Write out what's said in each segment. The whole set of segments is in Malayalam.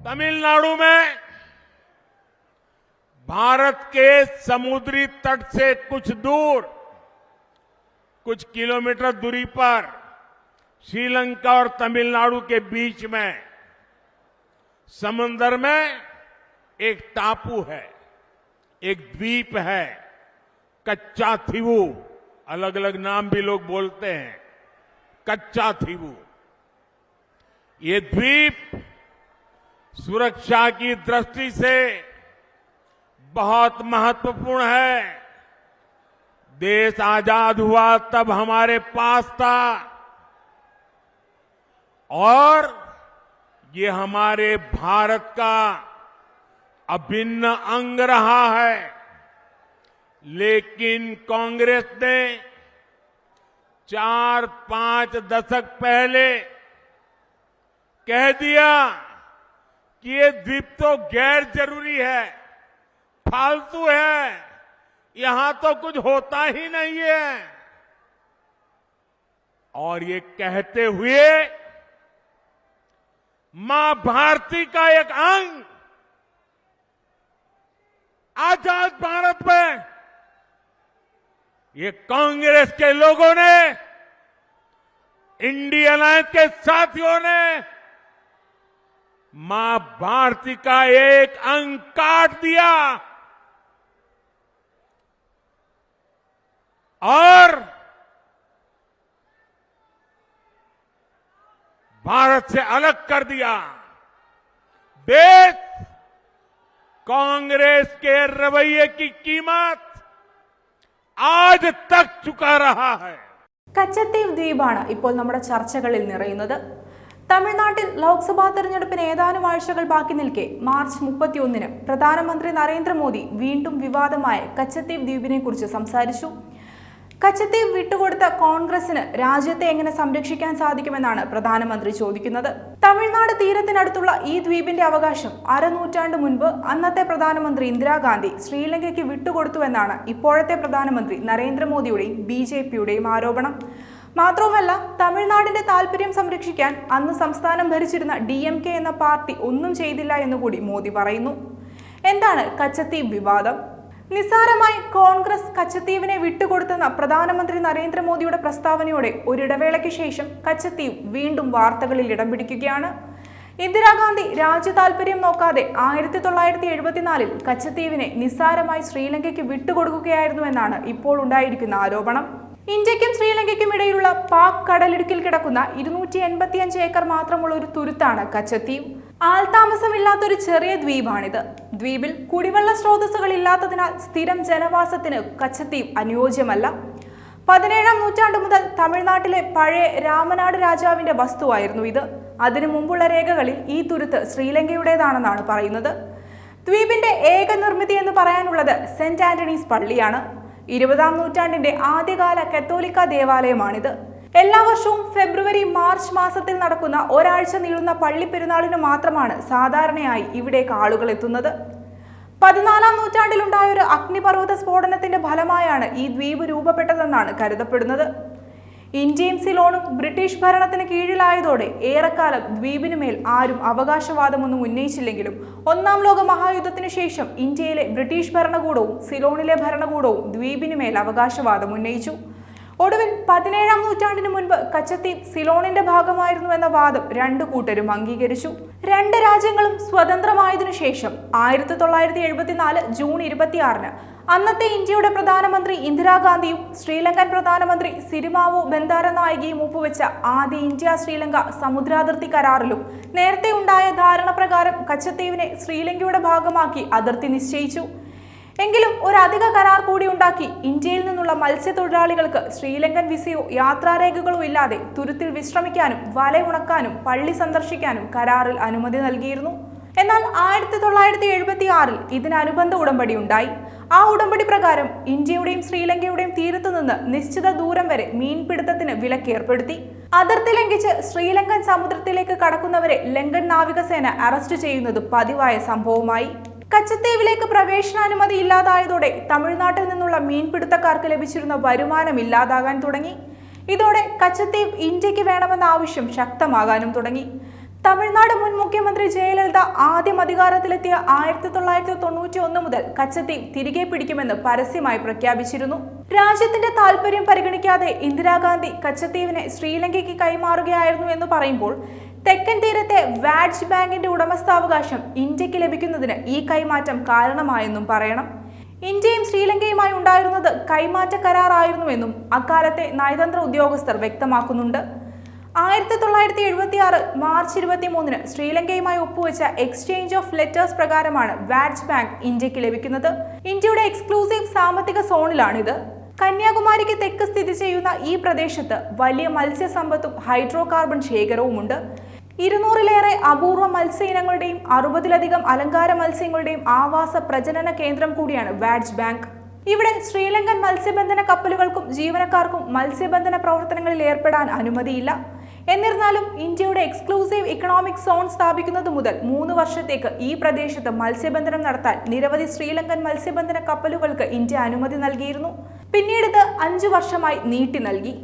तमिलनाडु में भारत के समुद्री तट से कुछ दूर, कुछ किलोमीटर दूरी पर श्रीलंका और तमिलनाडु के बीच में समंदर में एक टापू है, एक द्वीप है, कच्चा थीवू अलग अलग नाम भी लोग बोलते हैं, कच्चा थीवू। ये द्वीप सुरक्षा की दृष्टि से बहुत महत्वपूर्ण है। देश आज़ाद हुआ तब हमारे पास था। और ये हमारे भारत का अभिन्न अंग रहा है। लेकिन कांग्रेस ने चार पाँच दशक पहले कह दिया कि ये द्वीप तो गैर ज़रूरी है, फालतू है, यहाँ तो कुछ होता ही नहीं है। और ये कहते हुए, माँ भारती का एक अंग आज़ाद भारत में, ये कांग्रेस के लोगों ने, इंडियन अलायंस के साथियों ने मां भारती का एक अंग काट दिया और भारत से अलग कर दिया देश कांग्रेस के रवैये की कीमत आज तक चुका रहा है കച്ചത്തീവ് ദ്വീപാണ് ഇപ്പോൾ നമ്മുടെ ചർച്ചകളിൽ നിറയുന്നത് തമിഴ്നാട്ടിൽ ലോക്സഭാ തെരഞ്ഞെടുപ്പിന് ഏതാനും ആഴ്ചകൾ ബാക്കി നിൽക്കെ മാർച്ച് മുപ്പത്തിയൊന്നിന് പ്രധാനമന്ത്രി നരേന്ദ്രമോദി വീണ്ടും വിവാദമായ കച്ചത്തീവ് ദ്വീപിനെ കുറിച്ച് സംസാരിച്ചു. കച്ചത്തീവ് വിട്ടുകൊടുത്ത കോൺഗ്രസിന് രാജ്യത്തെ എങ്ങനെ സംരക്ഷിക്കാൻ സാധിക്കുമെന്നാണ് പ്രധാനമന്ത്രി ചോദിക്കുന്നത്. തമിഴ്നാട് തീരത്തിനടുത്തുള്ള ഈ ദ്വീപിന്റെ അവകാശം അരനൂറ്റാണ്ട് മുൻപ് അന്നത്തെ പ്രധാനമന്ത്രി ഇന്ദിരാഗാന്ധി ശ്രീലങ്കയ്ക്ക് വിട്ടുകൊടുത്തുവെന്നാണ് ഇപ്പോഴത്തെ പ്രധാനമന്ത്രി നരേന്ദ്രമോദിയുടെയും ബി ആരോപണം. മാത്രവുമല്ല തമിഴ്നാടിന്റെ താല്പര്യം സംരക്ഷിക്കാൻ അന്ന് സംസ്ഥാനം ഭരിച്ചിരുന്ന ഡി എന്ന പാർട്ടി ഒന്നും ചെയ്തില്ല എന്നുകൂടി മോദി പറയുന്നു. എന്താണ് കച്ചത്തീവ് വിവാദം? നിസ്സാരമായി കോൺഗ്രസ് കച്ചത്തീവിനെ വിട്ടുകൊടുത്തെന്ന പ്രധാനമന്ത്രി നരേന്ദ്രമോദിയുടെ പ്രസ്താവനയോടെ ഒരിടവേളയ്ക്ക് ശേഷം കച്ചത്തീവ് വീണ്ടും വാർത്തകളിൽ ഇടം പിടിക്കുകയാണ്. ഇന്ദിരാഗാന്ധി രാജ്യ താല്പര്യം നോക്കാതെ ആയിരത്തി തൊള്ളായിരത്തി എഴുപത്തിനാലിൽ കച്ചത്തീവിനെ നിസ്സാരമായി ശ്രീലങ്കയ്ക്ക് വിട്ടുകൊടുക്കുകയായിരുന്നുവെന്നാണ് ഇപ്പോൾ ഉണ്ടായിരിക്കുന്ന ആരോപണം. ഇന്ത്യക്കും ശ്രീലങ്കയ്ക്കും ഇടയിലുള്ള പാക് കടലിടുക്കിൽ കിടക്കുന്ന ഇരുന്നൂറ്റി എൺപത്തിയഞ്ച് ഏക്കർ മാത്രമുള്ള ഒരു തുരുത്താണ് കച്ചത്തീവ് ആൾതാമസമില്ലാത്ത ഒരു ചെറിയ ദ്വീപാണിത്. ദ്വീപിൽ കുടിവെള്ള സ്രോതസ്സുകൾ ഇല്ലാത്തതിനാൽ സ്ഥിരം ജനവാസത്തിന് കച്ചത്തീവ് അനുയോജ്യമല്ല. പതിനേഴാം നൂറ്റാണ്ട് മുതൽ തമിഴ്നാട്ടിലെ പഴയ രാമനാട് രാജാവിന്റെ വസ്തുവായിരുന്നു ഇത്. അതിനു മുമ്പുള്ള രേഖകളിൽ ഈ തുരുത്ത് ശ്രീലങ്കയുടേതാണെന്നാണ് പറയുന്നത്. ദ്വീപിന്റെ ഏക നിർമ്മിതി എന്ന് പറയാനുള്ളത് സെന്റ് ആന്റണീസ് പള്ളിയാണ്. ഇരുപതാം നൂറ്റാണ്ടിന്റെ ആദ്യകാല കത്തോലിക്ക ദേവാലയമാണിത്. എല്ലാ വർഷവും ഫെബ്രുവരി മാർച്ച് മാസത്തിൽ നടക്കുന്ന ഒരാഴ്ച നീളുന്ന പള്ളിപ്പെരുന്നാളിന് മാത്രമാണ് സാധാരണയായി ഇവിടേക്ക് ആളുകൾ എത്തുന്നത്. പതിനാലാം നൂറ്റാണ്ടിലുണ്ടായ ഒരു അഗ്നിപർവത സ്ഫോടനത്തിന്റെ ഫലമായാണ് ഈ ദ്വീപ് രൂപപ്പെട്ടതെന്നാണ് കരുതപ്പെടുന്നത്. ഇന്ത്യയും സിലോണും ബ്രിട്ടീഷ് ഭരണത്തിന് കീഴിലായതോടെ ഏറെക്കാലം ദ്വീപിനു മേൽ ആരും അവകാശവാദമൊന്നും ഉന്നയിച്ചില്ലെങ്കിലും ഒന്നാം ലോക മഹായുദ്ധത്തിനു ശേഷം ഇന്ത്യയിലെ ബ്രിട്ടീഷ് ഭരണകൂടവും സിലോണിലെ ഭരണകൂടവും ദ്വീപിനു മേൽ അവകാശവാദം ഉന്നയിച്ചു. ഒടുവിൽ പതിനേഴാം നൂറ്റാണ്ടിന് മുൻപ് കച്ചത്തീപ് സിലോണിന്റെ ഭാഗമായിരുന്നു എന്ന വാദം രണ്ടു കൂട്ടരും അംഗീകരിച്ചു. രണ്ട് രാജ്യങ്ങളും സ്വതന്ത്രമായതിനു ശേഷം ആയിരത്തി തൊള്ളായിരത്തി എഴുപത്തിനാല് ജൂൺ ഇരുപത്തിയാറിന് അന്നത്തെ ഇന്ത്യയുടെ പ്രധാനമന്ത്രി ഇന്ദിരാഗാന്ധിയും ശ്രീലങ്കൻ പ്രധാനമന്ത്രി സിരിമാവോ ബന്ദാരനായികയും ഒപ്പുവെച്ച ആദ്യ ഇന്ത്യ ശ്രീലങ്ക സമുദ്രാതിർത്തി കരാറിലും നേരത്തെ ഉണ്ടായ ധാരണ പ്രകാരം കച്ചത്തീവിനെ ശ്രീലങ്കയുടെ ഭാഗമാക്കി അതിർത്തി നിശ്ചയിച്ചു. എങ്കിലും ഒരു അധിക കരാർ കൂടി ഉണ്ടാക്കി ഇന്ത്യയിൽ നിന്നുള്ള മത്സ്യത്തൊഴിലാളികൾക്ക് ശ്രീലങ്കൻ വിസയോ യാത്രാരേഖകളോ ഇല്ലാതെ തുരുത്തിൽ വിശ്രമിക്കാനും വല ഉണക്കാനും പള്ളി സന്ദർശിക്കാനും കരാറിൽ അനുമതി നൽകിയിരുന്നു. എന്നാൽ ആയിരത്തി തൊള്ളായിരത്തി എഴുപത്തി ആറിൽ ഇതിനനുബന്ധ ഉടമ്പടി ഉണ്ടായി. ആ ഉടമ്പടി പ്രകാരം ഇന്ത്യയുടെയും ശ്രീലങ്കയുടെയും തീരത്തുനിന്ന് നിശ്ചിത ദൂരം വരെ മീൻപിടുത്തത്തിന് വിലക്കേർപ്പെടുത്തി അതിർത്തി ലംഘിച്ച് ശ്രീലങ്കൻ സമുദ്രത്തിലേക്ക് കടക്കുന്നവരെ ലങ്കൻ നാവികസേന അറസ്റ്റ് ചെയ്യുന്നത് പതിവായ സംഭവമായി. കച്ചത്തീവിലേക്ക് പ്രവേശനാനുമതി ഇല്ലാതായതോടെ തമിഴ്നാട്ടിൽ നിന്നുള്ള മീൻപിടുത്തക്കാർക്ക് ലഭിച്ചിരുന്ന വരുമാനം ഇല്ലാതാകാൻ തുടങ്ങി. ഇതോടെ കച്ചത്തീവ് ഇന്ത്യയ്ക്ക് വേണമെന്ന ആവശ്യം ശക്തമാകാനും തുടങ്ങി. തമിഴ്നാട് മുൻ മുഖ്യമന്ത്രി ജയലളിത ആദ്യം അധികാരത്തിലെത്തിയ ആയിരത്തി തൊള്ളായിരത്തി തൊണ്ണൂറ്റി ഒന്ന് മുതൽ കച്ചത്തി തിരികെ പിടിക്കുമെന്ന് പരസ്യമായി പ്രഖ്യാപിച്ചിരുന്നു. രാജ്യത്തിന്റെ താല്പര്യം പരിഗണിക്കാതെ ഇന്ദിരാഗാന്ധി കച്ചത്തീവിനെ ശ്രീലങ്കയ്ക്ക് കൈമാറുകയായിരുന്നു എന്ന് പറയുമ്പോൾ തെക്കൻ തീരത്തെ വാഡ്ജ് ബാങ്കിന്റെ ഉടമസ്ഥാവകാശം ഇന്ത്യയ്ക്ക് ലഭിക്കുന്നതിന് ഈ കൈമാറ്റം കാരണമായെന്നും പറയണം. ഇന്ത്യയും ശ്രീലങ്കയുമായി ഉണ്ടായിരുന്നത് കൈമാറ്റ കരാറായിരുന്നുവെന്നും അക്കാലത്തെ നയതന്ത്ര ഉദ്യോഗസ്ഥർ വ്യക്തമാക്കുന്നുണ്ട്. ആയിരത്തി തൊള്ളായിരത്തി എഴുപത്തി ആറ് മാർച്ച് ഇരുപത്തി മൂന്നിന് ശ്രീലങ്കയുമായി ഒപ്പുവെച്ച എക്സ്ചേഞ്ച് ഓഫ് ലെറ്റേഴ്സ് പ്രകാരമാണ് വാറ്റ്സ് ബാങ്ക് ഇന്ത്യയ്ക്ക് ലഭിക്കുന്നത്. ഇന്ത്യയുടെ എക്സ്ക്ലൂസീവ് സാമ്പത്തിക സോണിലാണിത്. കന്യാകുമാരിക്ക് തെക്ക് സ്ഥിതി ചെയ്യുന്ന ഈ പ്രദേശത്ത് വലിയ മത്സ്യസമ്പത്തും ഹൈഡ്രോ കാർബൺ ശേഖരവുമുണ്ട്. ഇരുന്നൂറിലേറെ അപൂർവ മത്സ്യ ഇനങ്ങളുടെയും അറുപതിലധികം അലങ്കാര മത്സ്യങ്ങളുടെയും ആവാസ പ്രജനന കേന്ദ്രം കൂടിയാണ് വാഡ്സ് ബാങ്ക്. ഇവിടെ ശ്രീലങ്കൻ മത്സ്യബന്ധന കപ്പലുകൾക്കും ജീവനക്കാർക്കും മത്സ്യബന്ധന പ്രവർത്തനങ്ങളിൽ ഏർപ്പെടാൻ അനുമതിയില്ല. എന്നിരുന്നാലും ഇന്ത്യയുടെ എക്സ്ക്ലൂസീവ് ഇക്കണോമിക് സോൺ സ്ഥാപിക്കുന്നത് മുതൽ മൂന്ന് വർഷത്തേക്ക് ഈ പ്രദേശത്ത് മത്സ്യബന്ധനം നടത്താൻ നിരവധി ശ്രീലങ്കൻ മത്സ്യബന്ധന കപ്പലുകൾക്ക് ഇന്ത്യ അനുമതി നൽകിയിരുന്നു. പിന്നീട് ഇത് അഞ്ചു വർഷമായി നീട്ടി നൽകി.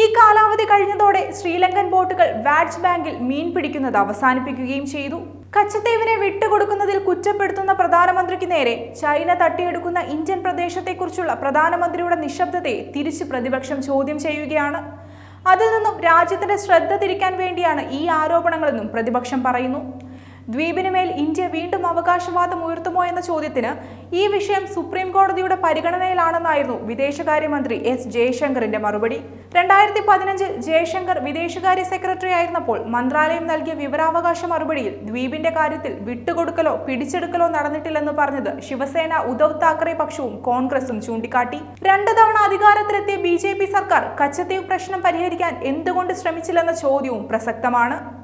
ഈ കാലാവധി കഴിഞ്ഞതോടെ ശ്രീലങ്കൻ ബോട്ടുകൾ വാറ്റ്സ് ബാങ്കിൽ മീൻ പിടിക്കുന്നത് അവസാനിപ്പിക്കുകയും ചെയ്തു. കച്ചത്തീവിനെ വിട്ടുകൊടുക്കുന്നതിൽ കുറ്റപ്പെടുത്തുന്ന പ്രധാനമന്ത്രിക്ക് നേരെ ചൈന തട്ടിയെടുക്കുന്ന ഇന്ത്യൻ പ്രദേശത്തെക്കുറിച്ചുള്ള പ്രധാനമന്ത്രിയുടെ നിശബ്ദതയെ തിരിച്ച് പ്രതിപക്ഷം ചോദ്യം ചെയ്യുകയാണ്. അതിൽ നിന്നും രാജ്യത്തിന്റെ ശ്രദ്ധ തിരിക്കാൻ വേണ്ടിയാണ് ഈ ആരോപണങ്ങളെന്നും പ്രതിപക്ഷം പറയുന്നു. ദ്വീപിന് മേൽ ഇന്ത്യ വീണ്ടും അവകാശവാദം ഉയർത്തുമോ എന്ന ചോദ്യത്തിന് ഈ വിഷയം സുപ്രീം കോടതിയുടെ പരിഗണനയിലാണെന്നായിരുന്നു വിദേശകാര്യമന്ത്രി എസ് ജയശങ്കറിന്റെ മറുപടി. രണ്ടായിരത്തി പതിനഞ്ചിൽ ജയശങ്കർ വിദേശകാര്യ സെക്രട്ടറി ആയിരുന്നപ്പോൾ മന്ത്രാലയം നൽകിയ വിവരാവകാശ മറുപടിയിൽ ദ്വീപിന്റെ കാര്യത്തിൽ വിട്ടുകൊടുക്കലോ പിടിച്ചെടുക്കലോ നടന്നിട്ടില്ലെന്ന് പറഞ്ഞത് ശിവസേന ഉദ്ധവ് താക്കറെ പക്ഷവും കോൺഗ്രസും ചൂണ്ടിക്കാട്ടി. രണ്ടു തവണ അധികാരത്തിലെത്തിയ ബി സർക്കാർ കച്ചത്തീവ് പ്രശ്നം പരിഹരിക്കാൻ എന്തുകൊണ്ട് ശ്രമിച്ചില്ലെന്ന ചോദ്യവും പ്രസക്തമാണ്.